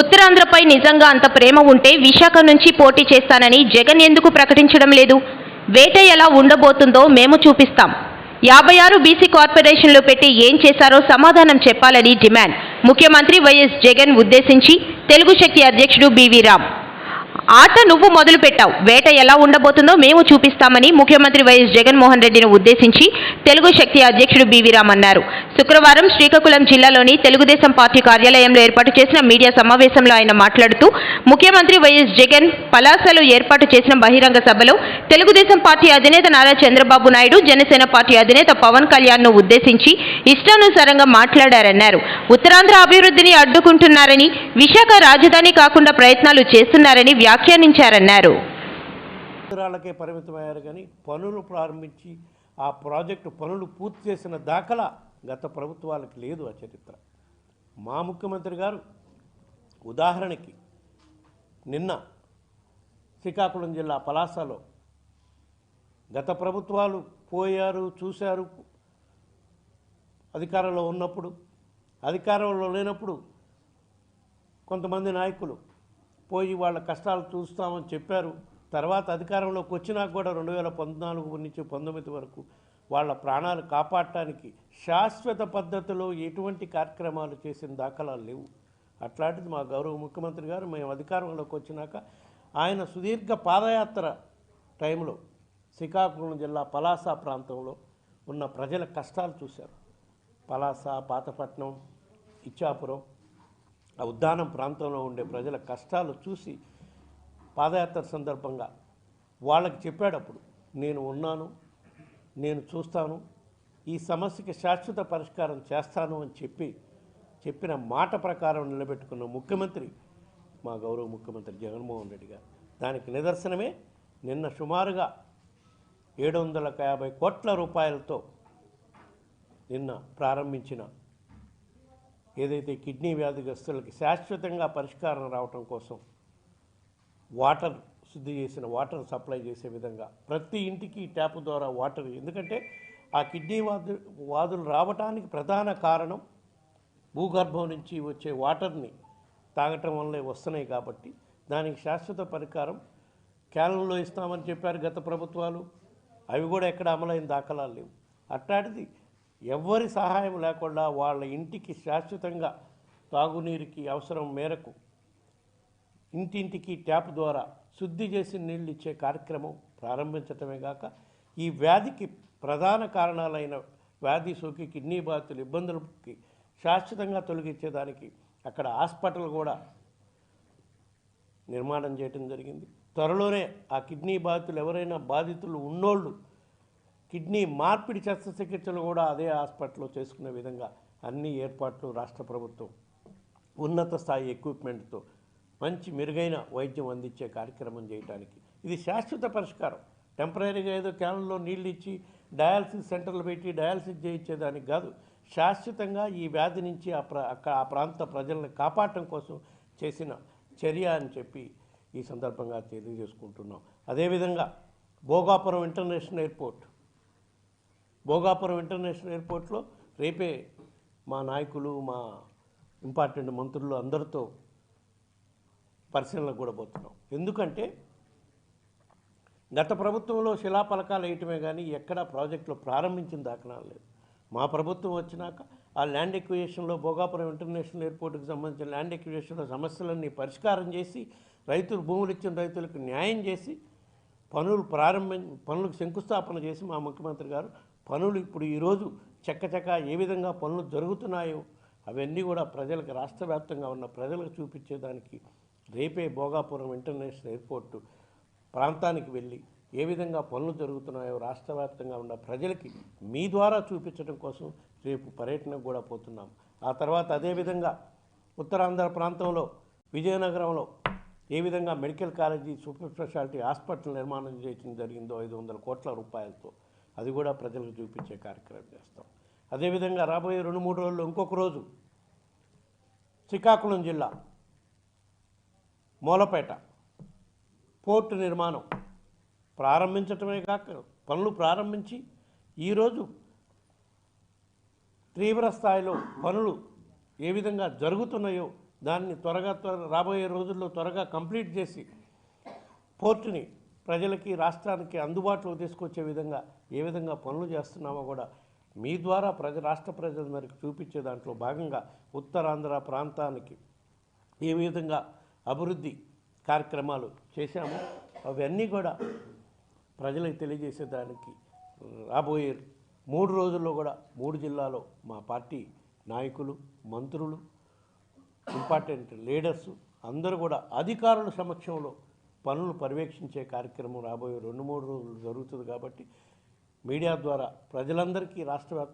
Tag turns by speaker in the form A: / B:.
A: ఉత్తరాంధ్రపై నిజంగా అంత ప్రేమ ఉంటే విశాఖ నుంచి పోటీ చేస్తానని జగన్ ఎందుకు ప్రకటించడం లేదు వేట ఎలా ఉండబోతుందో మేము చూపిస్తాం యాభై ఆరు బీసీ కార్పొరేషన్లు పెట్టి ఏం చేశారో సమాధానం చెప్పాలని డిమాండ్ ముఖ్యమంత్రి వైఎస్ జగన్ ఉద్దేశించి తెలుగు శక్తి అధ్యక్షుడు బీవీ రామ్ ఆట నువ్వు మొదలు పెట్టావు వేట ఎలా ఉండబోతుందో మేము చూపిస్తామని ముఖ్యమంత్రి వైఎస్ జగన్మోహన్ రెడ్డిని ఉద్దేశించి తెలుగు శక్తి అధ్యక్షుడు బీవీరామ్ అన్నారు శుక్రవారం శ్రీకాకుళం జిల్లాలోని తెలుగుదేశం పార్టీ కార్యాలయంలో ఏర్పాటు చేసిన మీడియా సమావేశంలో ఆయన మాట్లాడుతూ ముఖ్యమంత్రి వైఎస్ జగన్ పలాసలో ఏర్పాటు చేసిన బహిరంగ సభలో తెలుగుదేశం పార్టీ అధినేత నారా చంద్రబాబు నాయుడు జనసేన పార్టీ అధినేత పవన్ కళ్యాణ్ ఉద్దేశించి ఇష్టానుసారంగా మాట్లాడారన్నారు ఉత్తరాంధ్ర అభివృద్ధిని అడ్డుకుంటున్నారని విశాఖ రాజధాని కాకుండా ప్రయత్నాలు చేస్తున్నారని వ్యాఖ్యానించారన్నారు
B: పరిమితం పరిమితమయ్యారు కానీ పనులు ప్రారంభించి ఆ ప్రాజెక్టు పనులు పూర్తి చేసిన దాఖలా గత ప్రభుత్వాలకు లేదు ఆ చరిత్ర మా ముఖ్యమంత్రి గారు ఉదాహరణకి నిన్న శ్రీకాకుళం జిల్లా పలాసలో గత ప్రభుత్వాలు పోయారు చూశారు అధికారంలో ఉన్నప్పుడు అధికారంలో లేనప్పుడు కొంతమంది నాయకులు పోయి వాళ్ళ కష్టాలు చూస్తామని చెప్పారు తర్వాత అధికారంలోకి వచ్చినా కూడా రెండు వేల పద్నాలుగు నుంచి పంతొమ్మిది వరకు వాళ్ళ ప్రాణాలు కాపాడటానికి శాశ్వత పద్ధతిలో ఎటువంటి కార్యక్రమాలు చేసిన దాఖలాలు లేవు అట్లాంటిది మా గౌరవ ముఖ్యమంత్రి గారు మేము అధికారంలోకి వచ్చినాక ఆయన సుదీర్ఘ పాదయాత్ర టైంలో శ్రీకాకుళం జిల్లా పలాస ప్రాంతంలో ఉన్న ప్రజల కష్టాలు చూశారు పలాస పాతపట్నం ఇచ్చాపురం ఆ ఉద్దానం ప్రాంతంలో ఉండే ప్రజల కష్టాలు చూసి పాదయాత్ర సందర్భంగా వాళ్ళకి చెప్పాడు అప్పుడు నేను ఉన్నాను నేను చూస్తాను ఈ సమస్యకి శాశ్వత పరిష్కారం చేస్తాను అని చెప్పి చెప్పిన మాట ప్రకారం నిలబెట్టుకున్న ముఖ్యమంత్రి మా గౌరవ ముఖ్యమంత్రి జగన్మోహన్ రెడ్డి గారు దానికి నిదర్శనమే నిన్న సుమారుగా ఏడు వందల యాభై కోట్ల రూపాయలతో నిన్న ప్రారంభించిన ఏదైతే కిడ్నీ వ్యాధిగ్రస్తులకి శాశ్వతంగా పరిష్కారం రావటం కోసం వాటర్ శుద్ధి చేసిన వాటర్ సప్లై చేసే విధంగా ప్రతి ఇంటికి ట్యాప్ ద్వారా వాటర్ ఎందుకంటే ఆ కిడ్నీ వాదు వాదులు రావటానికి ప్రధాన కారణం భూగర్భం నుంచి వచ్చే వాటర్ని తాగటం వల్లే వస్తున్నాయి కాబట్టి దానికి శాశ్వత పరికారం కేరళలో ఇస్తామని చెప్పారు గత ప్రభుత్వాలు అవి కూడా ఎక్కడ అమలైన దాఖలాలు లేవు అట్లాంటిది ఎవ్వరి సహాయం లేకుండా వాళ్ళ ఇంటికి శాశ్వతంగా తాగునీరుకి అవసరం మేరకు ఇంటింటికి ట్యాప్ ద్వారా శుద్ధి చేసి నీళ్ళు ఇచ్చే కార్యక్రమం ప్రారంభించటమే కాక ఈ వ్యాధికి ప్రధాన కారణాలైన వ్యాధి సోకి కిడ్నీ బాధితులు ఇబ్బందులకి శాశ్వతంగా తొలగించేదానికి అక్కడ హాస్పిటల్ కూడా నిర్మాణం చేయడం జరిగింది త్వరలోనే ఆ కిడ్నీ బాధితులు ఎవరైనా బాధితులు ఉన్నోళ్ళు కిడ్నీ మార్పిడి శస్త్రచికిత్సలు కూడా అదే హాస్పిటల్లో చేసుకునే విధంగా అన్ని ఏర్పాట్లు రాష్ట్ర ప్రభుత్వం ఉన్నత స్థాయి ఎక్విప్మెంట్తో మంచి మెరుగైన వైద్యం అందించే కార్యక్రమం చేయడానికి ఇది శాశ్వత పరిష్కారం టెంపరీగా ఏదో క్యాన్లో నీళ్ళు ఇచ్చి డయాలసిస్ సెంటర్లు పెట్టి డయాలసిస్ చేయించేదానికి కాదు శాశ్వతంగా ఈ వ్యాధి నుంచి ఆ ప్ర ఆ ప్రాంత ప్రజలను కాపాడటం కోసం చేసిన చర్య అని చెప్పి ఈ సందర్భంగా తెలియజేసుకుంటున్నాం అదేవిధంగా Bhogapuram international airport Bhogapuram international ఎయిర్పోర్ట్లో రేపే మా నాయకులు మా ఇంపార్టెంట్ మంత్రులు అందరితో పరిశీలన కూడా పోతున్నాం ఎందుకంటే గత ప్రభుత్వంలో శిలాఫలకాలు వేయటమే కానీ ఎక్కడా ప్రాజెక్టులు ప్రారంభించిన దాఖలా లేదు మా ప్రభుత్వం వచ్చినాక ఆ ల్యాండ్ ఎక్విజేషన్లో భోగాపురం ఇంటర్నేషనల్ ఎయిర్పోర్ట్కి సంబంధించిన ల్యాండ్ ఎక్విజేషన్లో సమస్యలన్నీ పరిష్కారం చేసి రైతులు భూములు ఇచ్చిన రైతులకు న్యాయం చేసి పనులు ప్రారంభ పనులకు శంకుస్థాపన చేసి మా ముఖ్యమంత్రి గారు పనులు ఇప్పుడు ఈరోజు చక్కచక్క ఏ విధంగా పనులు జరుగుతున్నాయో అవన్నీ కూడా ప్రజలకు రాష్ట్ర వ్యాప్తంగా ఉన్న ప్రజలకు చూపించేదానికి రేపే భోగాపురం ఇంటర్నేషనల్ ఎయిర్పోర్టు ప్రాంతానికి వెళ్ళి ఏ విధంగా పనులు జరుగుతున్నాయో రాష్ట్ర వ్యాప్తంగా ఉన్న ప్రజలకి మీ ద్వారా చూపించడం కోసం రేపు పర్యటనకు కూడా పోతున్నాం ఆ తర్వాత అదేవిధంగా ఉత్తరాంధ్ర ప్రాంతంలో విజయనగరంలో ఏ విధంగా medical college super speciality hospital నిర్మాణం చేయడం జరిగిందో ఐదు వందల కోట్ల రూపాయలతో అది కూడా ప్రజలకు చూపించే కార్యక్రమం చేస్తాం అదేవిధంగా రాబోయే రెండు మూడు రోజుల్లో ఇంకొక రోజు శ్రీకాకుళం జిల్లా మూలపేట పోర్టు నిర్మాణం ప్రారంభించటమే కాక పనులు ప్రారంభించి ఈరోజు తీవ్ర స్థాయిలో పనులు ఏ విధంగా జరుగుతున్నాయో దాన్ని త్వరగా త్వర రాబోయే రోజుల్లో త్వరగా కంప్లీట్ చేసి పోర్టుని ప్రజలకి రాష్ట్రానికి అందుబాటులో తీసుకొచ్చే విధంగా ఏ విధంగా పనులు చేస్తున్నామో కూడా మీ ద్వారా ప్రజ రాష్ట్ర ప్రజలందరికీ చూపించే దాంట్లో భాగంగా ఉత్తరాంధ్ర ప్రాంతానికి ఏ విధంగా అభివృద్ధి కార్యక్రమాలు చేశాము అవన్నీ కూడా ప్రజలకు తెలియజేసేదానికి రాబోయే మూడు రోజుల్లో కూడా మూడు జిల్లాలో మా పార్టీ నాయకులు మంత్రులు ఇంపార్టెంట్ లీడర్స్ అందరూ కూడా అధికారుల సమక్షంలో పనులు పర్యవేక్షించే కార్యక్రమం రాబోయే రెండు మూడు రోజులు జరుగుతుంది కాబట్టి మీడియా ద్వారా ప్రజలందరికీ రాష్ట్ర